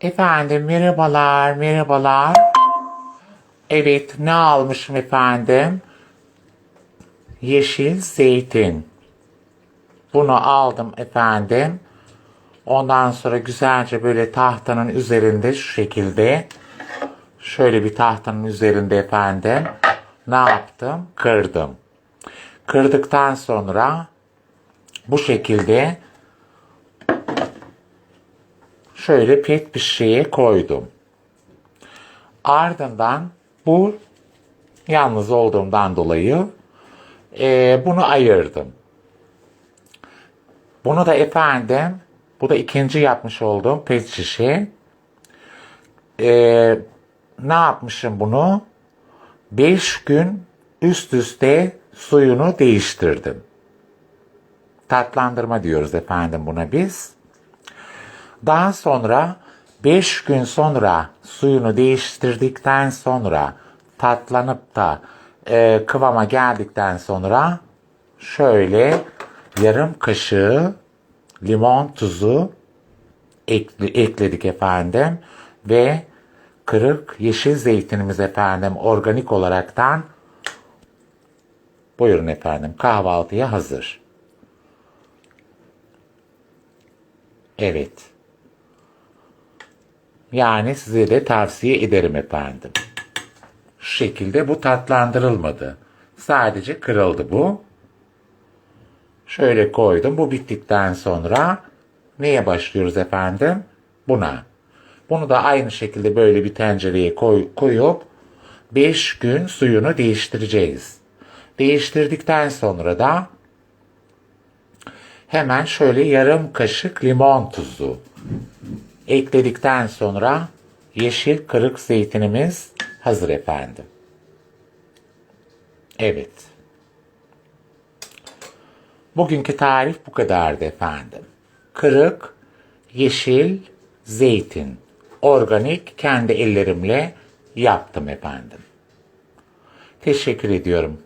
Efendim merhabalar, merhabalar. Evet, ne almışım efendim? Yeşil zeytin. Bunu aldım efendim. Ondan sonra güzelce böyle tahtanın üzerinde şu şekilde şöyle bir tahtanın üzerinde efendim ne yaptım? Kırdım. Kırdıktan sonra bu şekilde şöyle pet bir şeye koydum. Ardından bu yalnız olduğumdan dolayı eee, bunu ayırdım. Bunu da efendim, bu da ikinci yapmış olduğum pet şişe. Eee, ne yapmışım bunu? 5 gün üst üste suyunu değiştirdim. Tatlandırma diyoruz efendim buna biz. Daha sonra 5 gün sonra suyunu değiştirdikten sonra tatlanıp da e, kıvama geldikten sonra şöyle yarım kaşığı limon tuzu ekle- ekledik efendim ve kırık yeşil zeytinimiz efendim organik olaraktan buyurun efendim kahvaltıya hazır. Evet. Yani size de tavsiye ederim efendim. Şu şekilde bu tatlandırılmadı. Sadece kırıldı bu. Şöyle koydum. Bu bittikten sonra neye başlıyoruz efendim? Buna. Bunu da aynı şekilde böyle bir tencereye koy, koyup 5 gün suyunu değiştireceğiz. Değiştirdikten sonra da hemen şöyle yarım kaşık limon tuzu ekledikten sonra yeşil kırık zeytinimiz hazır efendim. Evet. Bugünkü tarif bu kadardı efendim. Kırık, yeşil, zeytin. Organik kendi ellerimle yaptım efendim. Teşekkür ediyorum.